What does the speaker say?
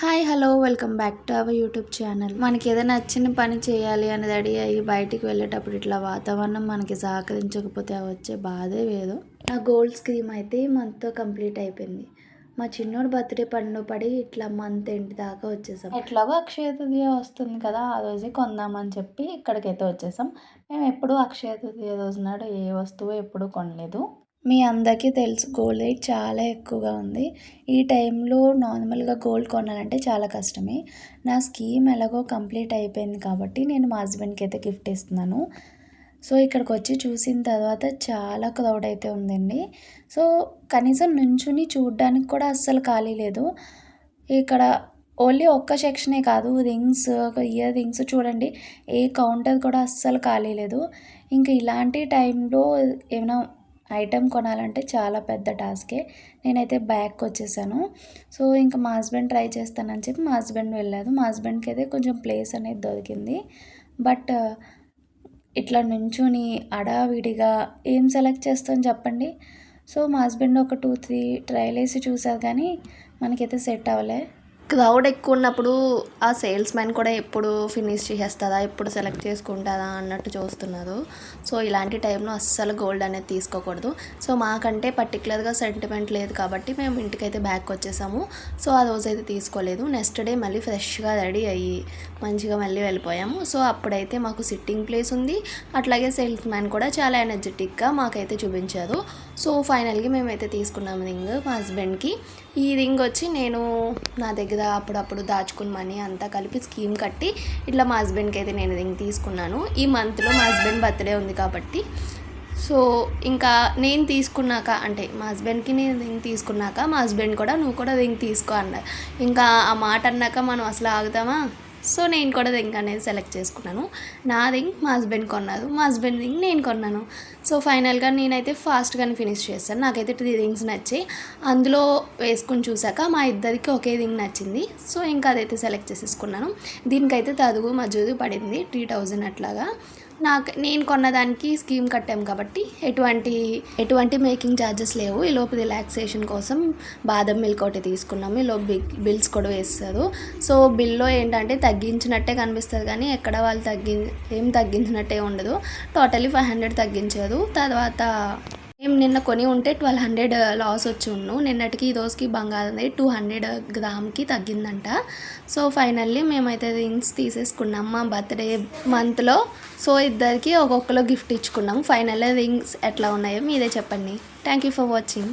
Hi hello welcome back to our YouTube channel. మనకి ఏదైనా నచ్చిన పని చేయాలి అని రెడీ అయ్యి బయటికి వెళ్ళేటప్పుడు ఇట్లా వాతావరణం మనకి సహకరించకపోతే వచ్చే బాధే వేరు. నా గోల్డ్ స్కీమ్ అయితే మంత్తో కంప్లీట్ అయిపోయింది. మా చిన్నోడు బర్త్డే పండు పడి ఇట్లా మంత్ ఎండ్ దాకా వచ్చేసాం. ఎట్లాగో అక్షయ తృతీయ వస్తుంది కదా ఆ రోజే కొందామని చెప్పి ఇక్కడికైతే వచ్చేసాం. మేము ఎప్పుడూ అక్షయ తృతీయ రోజు నాడు ఏ వస్తువు ఎప్పుడూ కొనలేదు. మీ అందరికీ తెలుసు గోల్డ్ రేట్ చాలా ఎక్కువగా ఉంది. ఈ టైంలో నార్మల్గా గోల్డ్ కొనాలంటే చాలా కష్టమే. నా స్కీమ్ ఎలాగో కంప్లీట్ అయిపోయింది కాబట్టి నేను మా హస్బెండ్కి అయితే గిఫ్ట్ ఇస్తున్నాను. సో ఇక్కడికి వచ్చి చూసిన తర్వాత చాలా క్రౌడ్ అయితే ఉందండి. సో కనీసం నుంచుని చూడడానికి కూడా అస్సలు ఖాళీ లేదు. ఇక్కడ ఓన్లీ ఒక్క సెక్షనే కాదు రింగ్స్ ఇయర్ రింగ్స్ చూడండి. ఏ కౌంటర్ కూడా అస్సలు ఖాళీ లేదు. ఇంకా ఇలాంటి టైంలో ఏమైనా ఐటెం కొనాలంటే చాలా పెద్ద టాస్కే. నేనైతే బ్యాక్కి వచ్చేసాను. సో ఇంకా మా హస్బెండ్ ట్రై చేస్తానని చెప్పి మా హస్బెండ్ వెళ్ళాదు మా హస్బెండ్కి అయితే కొంచెం ప్లేస్ అనేది దొరికింది. బట్ ఇట్లా నుంచుని అడావిడిగా ఏం సెలెక్ట్ చేస్తాం చెప్పండి? సో మా హస్బెండ్ ఒక టూ త్రీ ట్రైల్ వేసి చూసారు కానీ మనకైతే సెట్ అవ్వలే. క్రౌడ్ ఎక్కువ ఉన్నప్పుడు ఆ సేల్స్ మ్యాన్ కూడా ఎప్పుడు ఫినిష్ చేసేస్తుందా ఎప్పుడు సెలెక్ట్ చేసుకుంటుందా అన్నట్టు చూస్తున్నారు. సో ఇలాంటి టైంలో అస్సలు గోల్డ్ అనేది తీసుకోకూడదు. సో మాకంటే పర్టికులర్గా సెంటిమెంట్ లేదు కాబట్టి మేము ఇంటికైతే బ్యాక్ వచ్చేసాము. సో ఆ రోజైతే తీసుకోలేదు. నెక్స్ట్ డే మళ్ళీ ఫ్రెష్గా రెడీ అయ్యి మంచిగా మళ్ళీ వెళ్ళిపోయాము. సో అప్పుడైతే మాకు సిట్టింగ్ ప్లేస్ ఉంది. అట్లాగే సేల్స్ మ్యాన్ కూడా చాలా ఎనర్జెటిక్గా మాకైతే చూపించారు. సో ఫైనల్గా మేమైతే తీసుకున్నాము రింగ్ మా హస్బెండ్కి. ఈ రింగ్ వచ్చి నేను నా దగ్గర అప్పుడప్పుడు దాచుకున్న మనీ అంతా కలిపి స్కీమ్ కట్టి ఇట్లా మా హస్బెండ్కి అయితే నేను రింగ్ తీసుకున్నాను. ఈ మంత్లో మా హస్బెండ్ బర్త్డే ఉంది కాబట్టి. సో ఇంకా నేను తీసుకున్నాక అంటే మా హస్బెండ్కి నేను రింగ్ తీసుకున్నాక మా హస్బెండ్ కూడా నువ్వు కూడా రింగ్ తీసుకో అన్నారు. ఇంకా ఆ మాట అన్నాక మనం అసలు ఆగుతామా? సో నేను కూడా రింగ్ అనేది సెలెక్ట్ చేసుకున్నాను. నా రింగ్ మా హస్బెండ్ కొన్నారు. మా హస్బెండ్ రింగ్ నేను కొన్నాను. సో ఫైనల్గా నేనైతే ఫాస్ట్గానే ఫినిష్ చేస్తాను నాకైతే త్రీ రింగ్స్ నచ్చాయి. అందులో వేసుకుని చూసాక మా ఇద్దరికి ఒకే రింగ్ నచ్చింది. సో ఇంకా అదైతే సెలెక్ట్ చేసేసుకున్నాను. దీనికైతే తదుగు మజూదు పడింది. త్రీ థౌజండ్ అట్లాగా. నాకు నేను కొన్నదానికి స్కీమ్ కట్టాం కాబట్టి ఎటువంటి ఎటువంటి మేకింగ్ ఛార్జెస్ లేవు. ఈ లోపు రిలాక్సేషన్ కోసం బాదం మిల్క్ ఒకటి తీసుకున్నాము. ఈలోపు బిల్ బిల్స్ కూడా వేస్తారు. సో బిల్లో ఏంటంటే తగ్గించినట్టే కనిపిస్తుంది కానీ ఎక్కడ వాళ్ళు తగ్గి ఏం తగ్గించినట్టే ఉండదు. టోటలీ ఫైవ్ హండ్రెడ్ తగ్గించారు తర్వాత మేము నిన్న కొని ఉంటే ట్వెల్వ్ హండ్రెడ్ uh, లాస్ వచ్చి ఉన్ను. నిన్నటికి ఈ రోజుకి బంగారం టూ హండ్రెడ్ uh, గ్రామ్కి తగ్గిందంట. సో ఫైనల్లీ మేమైతే రింగ్స్ తీసేసుకున్నాం. మా బర్త్డే మంత్లో సో ఇద్దరికి ఒక్కొక్కరు గిఫ్ట్ ఇచ్చుకున్నాం. ఫైనల్లీ రింగ్స్ ఎట్లా ఉన్నాయో మీరే చెప్పండి. Thank you for watching